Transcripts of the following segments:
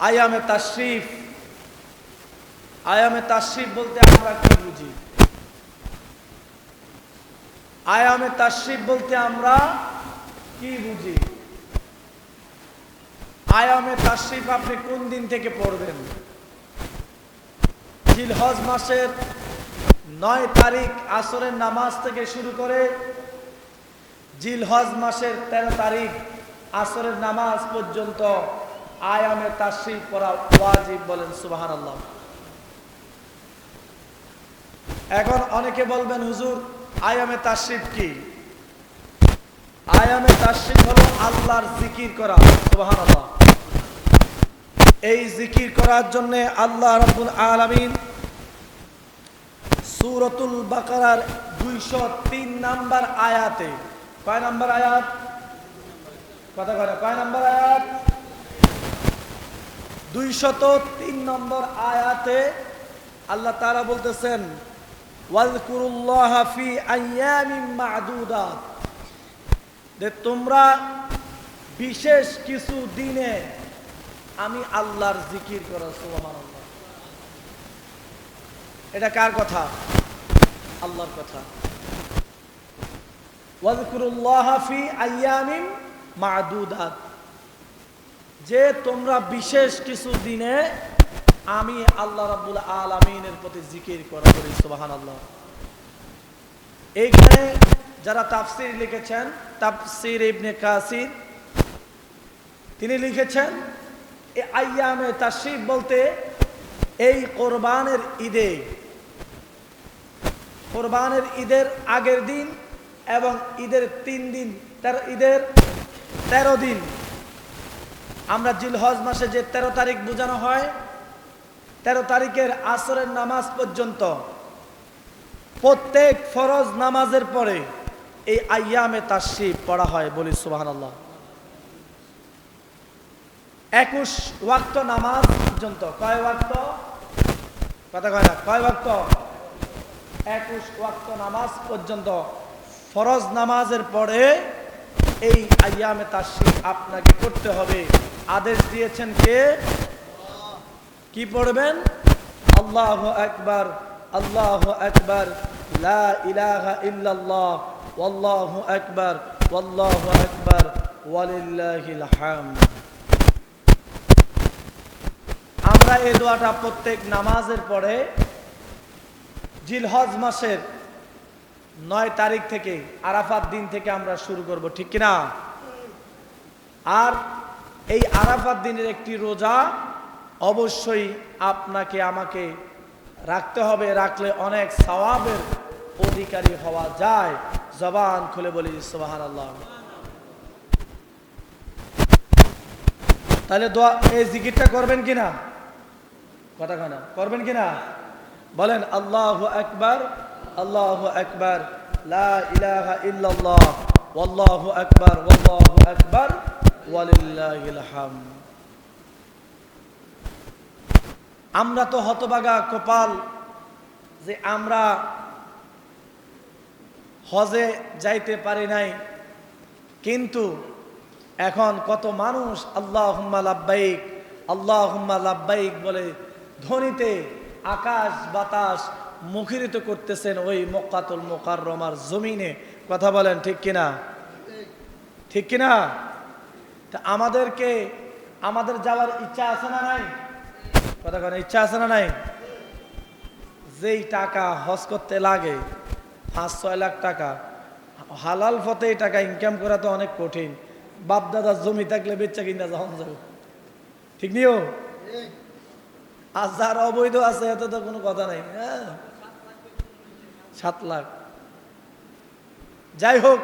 আয়ামে তাশরিফ আয়ামে তাশরিফ বলতে আমরা কি বুঝি? আয়ামে তাশরিফ বলতে আমরা কি বুঝি? আয়ামে তাশরিফ আপনি কোন দিন থেকে পড়বেন? জিলহজ মাসের নয় তারিখ আসরের নামাজ থেকে শুরু করে জিলহজ মাসের তেরো তারিখ আসরের নামাজ পর্যন্ত আয়ামে তাশরিফ পড়া ওয়াজিব বলেন সুবাহান আল্লাহ এখন অনেকে বলবেন হুজুর আয়ামে তাশরিফ কি? আয়ামে তাশরিফ হলো আল্লাহর জিকির করা সুবাহান আল্লাহ এই জিকির করার জন্য আল্লাহ রাব্বুল আলামিন সূরাতুল বাকারার 203 নাম্বার আয়াতে কয় নাম্বার আয়াত? কথা না, কয় নাম্বার আয়াত? 203 নম্বর আয়াতে আল্লাহ তাআলা বলতেছেন যে তোমরা বিশেষ কিছু দিনে আমি আল্লাহর জিকির করো এটা কার কথা? আল্লাহর কথা। ওয়াজকুরুল্লাহ ফি আইয়ামিন মা'দুদাত যে তোমরা বিশেষ কিছু দিনে আমি আল্লাহ রাব্বুল আলামিনের প্রতি জিকির করা করি, সুবহানাল্লাহ। এইখানে যারা তাফসির লিখেছেন, তাফসির ইবনে কাসির, তিনি লিখেছেন, এ আইয়ামে তাশরিফ বলতে এই কোরবানের ঈদে, কোরবানের ঈদের আগের দিন এবং ঈদের তিন দিন, তেরো, ঈদের তেরো দিন আমরা জিলহজ মাসে যে তেরো তারিখ বোঝানো হয়, তেরো তারিখের আসরের নামাজ পর্যন্ত প্রত্যেক ফরজ নামাজের পরে এই আয়ামে তাশরিফ পড়া হয় বলি সুবাহান আল্লাহ একুশ ওয়াক্ত নামাজ পর্যন্ত। কয় ওয়াক্ত? কথা কয় না, কয় ওয়াক্ত? একুশ ওয়াক্ত নামাজ পর্যন্ত ফরজ নামাজের পরে এই আয়ামে তাশরিফ আপনাকে করতে হবে। আদেশ দিয়েছেন কে? কি পড়বেন? আল্লাহ আকবার আল্লাহ আকবার, লা ইলাহা ইল্লাল্লাহ, ওয়াল্লাহু আকবার আমরা এই দোয়াটা প্রত্যেক নামাজের পরে জিলহজ মাসের নয় তারিখ থেকে আরাফাত দিন থেকে আমরা শুরু করব, ঠিক কিনা? আর এই আরাফাত দিনের একটি রোজা অবশ্যই আপনাকে, আমাকে রাখতে হবে। রাখলে অনেক সওয়াবের অধিকারী হওয়া যায়। জবান খুলে বলি সোহান আল্লাহ তাহলে দোয়া, এই জিকিরটা করবেন কিনা? কথা কয় না। করবেন কিনা? বলেন, আল্লাহ আকবার আল্লাহ আকবার, লা ইলাহা ইল্লাল্লাহ, ওয়াল্লাহু আকবার ওয়াল্লাহু আকবার। আমরা তো হতবাগা কপাল যে আমরা হজে যাইতে পারি নাই, কিন্তু এখন কত মানুষ আল্লাহ হুম্মা লাব্বাইক আল্লাহ হুম্মা লাব্বাইক বলে ধ্বনিতে আকাশ বাতাস মুখরিত করতেছেন ওই মক্কাতুল মোকাররমার জমিনে। কথা বলেন ঠিক কিনা? ঠিক কিনা? তা আমাদেরকে, আমাদের যাওয়ার ইচ্ছা আছে না নাই? কথা কথা ইচ্ছা আছে না নাই? যেই টাকা হজ করতে লাগে, পাঁচ, ছয় লাখ টাকা, হালাল পথে এই টাকা ইনকাম করা তো অনেক কঠিন। বাপ দাদার জমি থাকলে বেচা কিনা যখন যাবে। ঠিক নিও? আর যার অবৈধ আছে, এত তো কোনো কথা নাই হ্যাঁ? সাত লাখ। যাই হোক,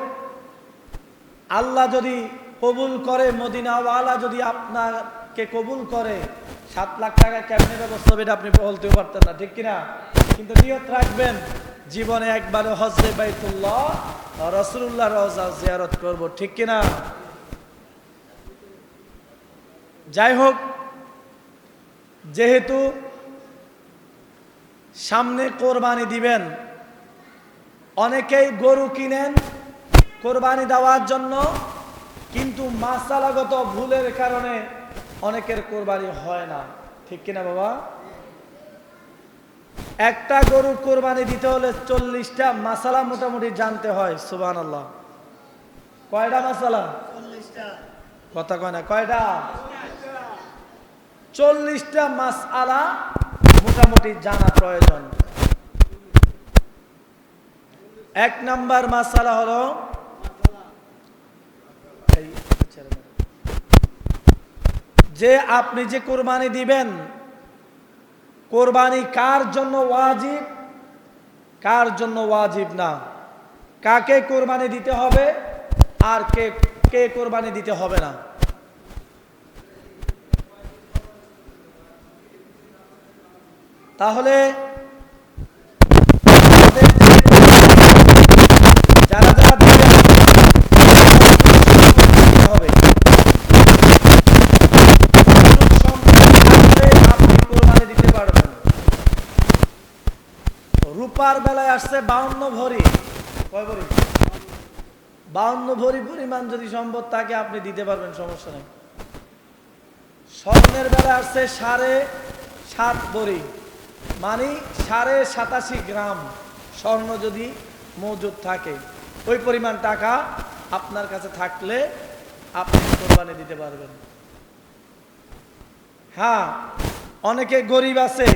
আল্লাহ যদি কবুল করে, মদিনাওয়ালা যদি আপনাকে কবুল করে, সাত লাখ টাকা কেমনে ব্যবস্থা এটা আপনি বলতেও পারতেন না, ঠিক কিনা? কিন্তু নিয়ত রাখবেন, জীবনে একবারে হজরে বাইতুল্লাহ রসুল্লাহ রওজা জিয়ারত করব, ঠিক কিনা? যাই হোক, যেহেতু সামনে কোরবানি দিবেন, অনেকেই গরু কিনেন কোরবানি দেওয়ার জন্য কিন্তু মাসালাগত ভুলের কারণে অনেকের কোরবানি হয় না। ঠিক কিনা বাবা? একটা গরু কোরবানি দিতে হলে চল্লিশটা মাসালা মোটামুটি জানতে হয় সুবান আল্লাহ কয়টা মাসালা? কথা কয় না কয়টা? চল্লিশটা মাস আলা মোটামুটি জানা প্রয়োজন। এক নাম্বার মাসালা হলো যে আপনি যে কোরবানি দিবেন, কোরবানি কার জন্য ওয়াজিব, কার জন্য ওয়াজিব না? কাকে কোরবানি দিতে হবে আর কে কে কোরবানি দিতে হবে না? তাহলে আমাদের যে- যারা যারা দিবেন দিতে হবে সুযোগ সম্পন্ন থাকলে আপনি কোরবানি দিতে পারবেন রূপার বেলায় আসছে বাউন্ন ভরি। কয় ভরি? বাউন্ন ভরি পরিমাণ যদি সম্পদ থাকে, আপনি দিতে পারবেন, সমস্যা নেই। স্বর্ণের বেলায় আসছে সাড়ে সাত ভরি। মানে সাড়ে সাতাশি গ্রাম স্বর্ণ যদি মজুদ থাকে, ওই পরিমাণ টাকা আপনার কাছে থাকলে আপনি কোরবানি দিতে পারবেন। হ্যাঁ অনেকে গরিব আছে,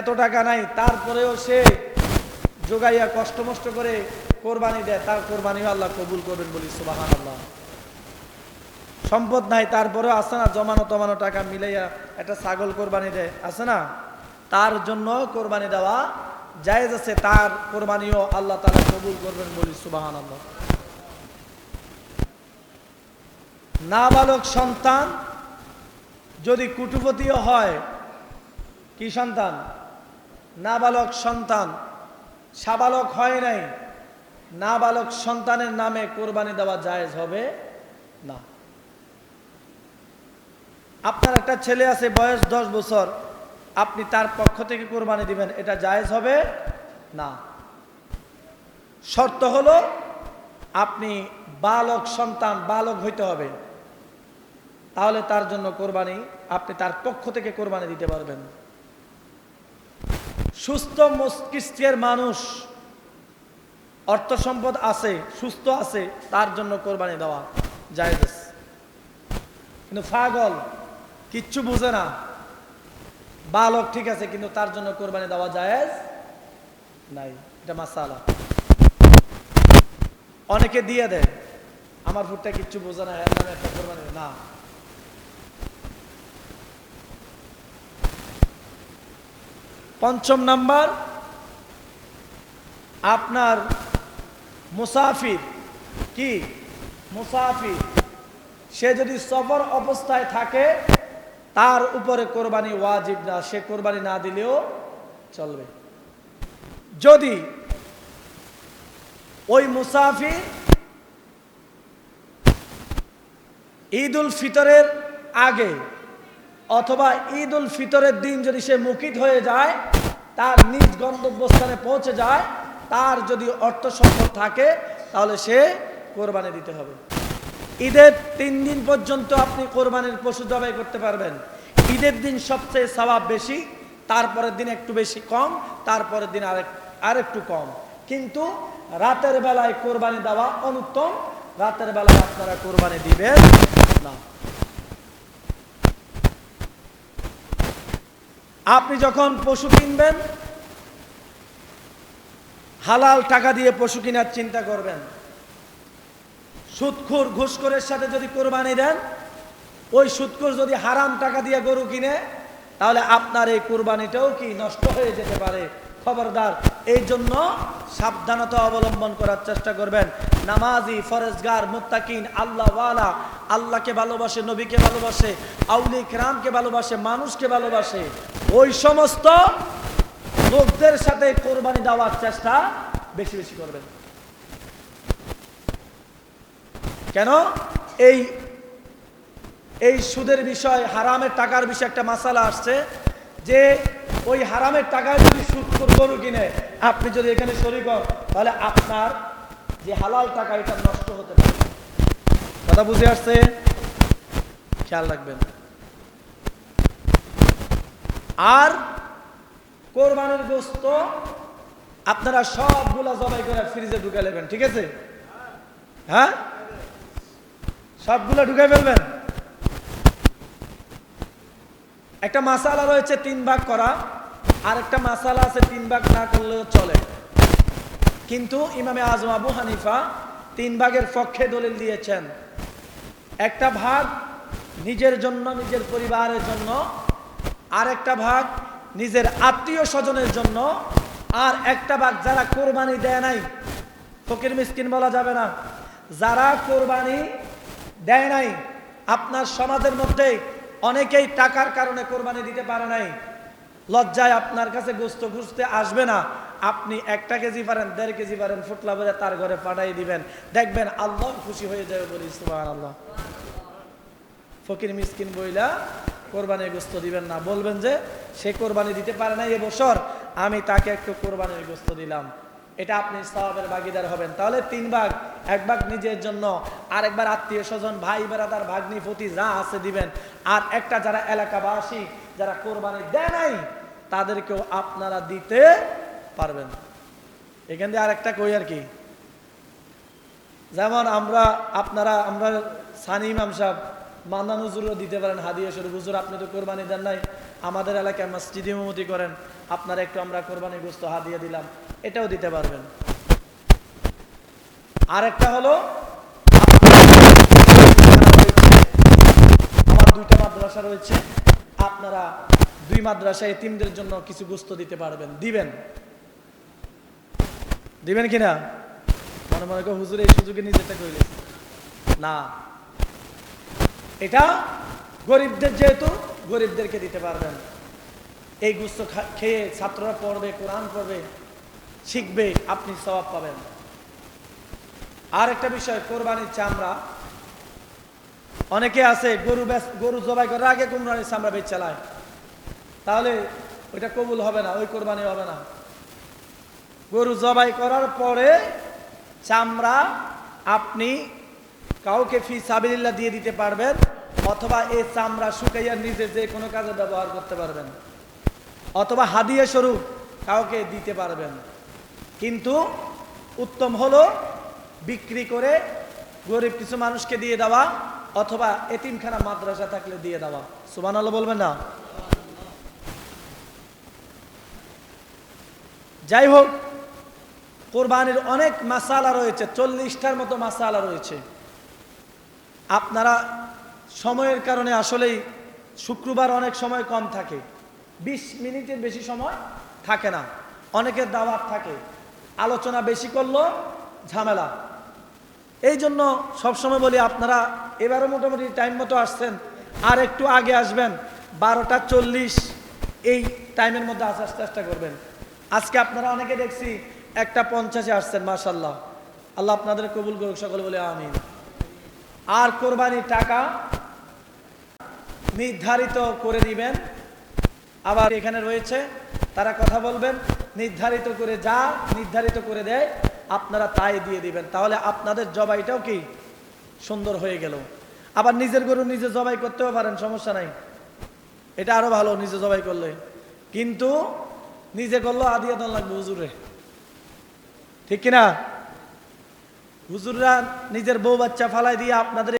এত টাকা নাই, তারপরেও সে যোগাইয়া কষ্ট মষ্ট করে কোরবানি দেয়, তার কোরবানিও আল্লাহ কবুল করবেন বলি সুবাহান আল্লাহ সম্পদ নাই, তারপরেও আছে না জমানো টমানো টাকা মিলাইয়া একটা ছাগল কোরবানি দেয়, আছে না? তার জন্য কোরবানি দেওয়া জায়েজ আছে, তার কোরবানিও আল্লাহ তালা কবুল করবেন বলি সুবাহান আল্লাহ নাবালক সন্তান যদি কুটুপতিও হয়, কি সন্তান? নাবালক সন্তান সাবালক হয় নাই। নাবালক সন্তানের নামে কোরবানি দেওয়া জায়েজ হবে না। আপনার একটা ছেলে আছে, বয়স দশ বছর। আপনি তার পক্ষ থেকে কোরবানি দিবেন, এটা জায়েজ হবে না। শর্ত হলো, আপনি বালক সন্তান, বালক হইতে হবে। তাহলে তার জন্য কোরবানি, আপনি তার পক্ষ থেকে কোরবানি দিতে পারবেন। সুস্থ মস্তিষ্কের মানুষ। অর্থ সম্পদ আছে, সুস্থ আছে, তার জন্য কোরবানি দেওয়া জায়েজ। কিন্তু পাগল, কিচ্ছু বুঝে না। বালক ঠিক আছে, কিন্তু তার জন্য কোরবানি দেওয়া জায়েজ নাই। এটা মাসালা। অনেকে দিয়ে দেয়, আমার ফুটটা কিচ্ছু বোঝে না, এর নামে একটা কোরবানি না। পঞ্চম নাম্বার, আপনার মুসাফির, কি? মুসাফির। সে যদি সফর অবস্থায় থাকে, তার উপরে কোরবানি ওয়াজিব না, সে কোরবানি না দিলেও চলবে। যদি ওই মুসাফির ঈদ উল ফিতরের আগে অথবা ঈদ উল ফিতরের দিন যদি সে মুকিত হয়ে যায়, তার নিজ গন্তব্যস্থানে পৌঁছে যায়, তার যদি অর্থ সম্পদ থাকে, তাহলে সে কোরবানি দিতে হবে। ঈদের তিন দিন পর্যন্ত আপনি কোরবানির পশু জবাই করতে পারবেন। ঈদের দিন সবচেয়ে স্বভাব বেশি, তারপরের দিন একটু বেশি কম, তারপরের দিন আরেক, আরেকটু কম। কিন্তু রাতের বেলায় কোরবানি দেওয়া অনুত্তম, রাতের বেলায় আপনারা কোরবানি দিবেন না। আপনি যখন পশু কিনবেন, হালাল টাকা দিয়ে পশু কেনার চিন্তা করবেন। সুৎখুর ঘুষখোরের সাথে যদি কোরবানি দেন, ওই সুৎখুর যদি হারাম টাকা দিয়ে গরু কিনে, তাহলে আপনার এই কোরবানিটাও কি নষ্ট হয়ে যেতে পারে? খবরদার। এই জন্য সাবধানতা অবলম্বন করার চেষ্টা করবেন। নামাজি, ফরেজগার, মুত্তাকিন, আল্লাহওয়ালা, আল্লাহকে ভালোবাসে, নবীকে ভালোবাসে আউলি রামকে ভালোবাসে, মানুষকে ভালোবাসে। ওই সমস্ত লোকদের সাথে কোরবানি দেওয়ার চেষ্টা বেশি বেশি করবেন। কেন? এই এই সুদের বিষয়, হারামের টাকার বিষয়ে একটা মাসালা আসছে যে ওই হারামের টাকায় যদি সুদ গরু কিনে, আপনি যদি এখানে শরিক হন, তাহলে আপনার যে হালাল টাকা, এটা নষ্ট হতে পারে। কথা বুঝে আসছে? খেয়াল রাখবেন। আর কোরবানির গোস্ত আপনারা সবগুলা জবাই করে ফ্রিজে ঢুকে নেবেন ঠিক আছে? হ্যাঁ? সবগুলো ঢুকে ফেলবেন? একটা মাসালা রয়েছে তিন ভাগ করা, আর একটা মাসালা আছে তিন ভাগ না করলেও চলে। কিন্তু ইমামে আজম আবু হানিফা তিন ভাগের পক্ষে দলিল দিয়েছেন। একটা ভাগ নিজের জন্য, নিজের পরিবারের জন্য, আর একটা ভাগ নিজের আত্মীয় স্বজনের জন্য, আর একটা ভাগ যারা কোরবানি দেয় নাই। ফকির মিসকিন বলা যাবে না। যারা কোরবানি দেয় নাই, আপনার সমাজের মধ্যে অনেকেই টাকার কারণে কোরবানি দিতে পারে নাই। লজ্জায় আপনার কাছে গোস্ত খুঁজতে আসবে না। আপনি একটা কেজি পারেন, দেড় কেজি পারেন, ফুটলা বলে তার ঘরে পাঠাই দিবেন। দেখবেন আল্লাহ খুশি হয়ে যাবে বলি সুবাহ আল্লাহ ফকির মিসকিন বইলা কোরবানির গোস্ত দিবেন না। বলবেন যে, সে কোরবানি দিতে পারে না এবছর আমি তাকে একটু কোরবানির গোস্ত দিলাম। এটা আপনি সওয়াবের ভাগিদার হবেন। তাহলে তিন ভাগ, এক ভাগ নিজের জন্য আর একবার আত্মীয় স্বজন, ভাই, বেড়াদার, ভাগ্নি, পতি, যা আছে দিবেন। আর একটা যারা এলাকাবাসী, যারা কোরবানি দেয় নাই, তাদেরকেও আপনারা দিতে পারবেন। এখান দিয়ে আর একটা কই আর কি? যেমন আমরা, আপনারা, আমরা সানি ইমাম সাহেব নজরুলও দিতে পারেন হাদিয়া স্বরূপ হুজুর, আপনি তো কোরবানি দেন নাই। আমাদের এলাকায় মসজিদ ইমামতি করেন, আপনারা একটু আমরা কোরবানি গোস্ত হাদিয়া দিলাম, এটাও দিতে পারবেন। আরেকটা হলো, আমার দুইটা মাদ্রাসা রয়েছে, আপনারা দুই মাদ্রাসা এতিমদের জন্য কিছু গোস্ত দিতে পারবেন, দিবেন। দিবেন কিনা মনে মনে হুজুর এই সুযোগে নিজেটা কইলে না। এটা গরিবদের যেহেতু গরিবদেরকে দিতে পারবেন। এই গুস্ত খেয়ে ছাত্ররা পড়বে, কোরআন পড়বে, শিখবে, আপনি সবাব পাবেন। আর একটা বিষয়, কোরবানির চামড়া। অনেকে আছে, গরু গরু জবাই করার আগে কোরবানির চামড়া বেচ চালায়। তাহলে ওইটা কবুল হবে না, ওই কোরবানি হবে না। গরু জবাই করার পরে চামড়া আপনি কাউকে ফি সাবিল্লা দিয়ে দিতে পারবেন। অথবা এই চামড়া শুকাইয়া নিজে যে কোনো কাজে ব্যবহার করতে পারবেন। অথবা হাদিয়া স্বরূপ কাউকে দিতে পারবেন। কিন্তু উত্তম হলো বিক্রি করে গরিব কিছু মানুষকে দিয়ে দেওয়া অথবা এতিমখানা মাদ্রাসা থাকলে দিয়ে দেওয়া। সুমান আল্লাহ বলবেন না? যাই হোক, কোরবানির অনেক মাসালা রয়েছে, চল্লিশটার মতো মাসালা রয়েছে। আপনারা সময়ের কারণে আসলেই শুক্রবার অনেক সময় কম থাকে। বিশ মিনিটের বেশি সময় থাকে না। অনেকের দাওয়াত থাকে। আলোচনা বেশি করল, ঝামেলা। এই জন্য সবসময় বলি, আপনারা এবারও মোটামুটি টাইম মতো আসছেন। আর একটু আগে আসবেন, বারোটা চল্লিশ। এই টাইমের মধ্যে আসার চেষ্টা করবেন। আজকে আপনারা অনেকে দেখছি একটা পঞ্চাশে আসছেন মাশাল্লাহ আল্লাহ আপনাদের কবুল করুক, সকলে বলে আমিন। আর কোরবানির টাকা নির্ধারিত করে দিবেন। আবার এখানে রয়েছে, তারা কথা বলবেন, নির্ধারিত করে যা নির্ধারিত করে দেয়, আপনারা তাই দিয়ে দিবেন। তাহলে আপনাদের জবাইটাও কি? সুন্দর হয়ে গেল। আবার নিজের গরু নিজে জবাই করতেও পারেন, সমস্যা নাই। এটা আরও ভালো, নিজে জবাই করলে। কিন্তু নিজে করলেও আদিয়া দল লাগবে, হুজুরে। ঠিক কিনা? হুজুররা নিজের বউ বাচ্চা ফালাই দিয়ে আপনাদের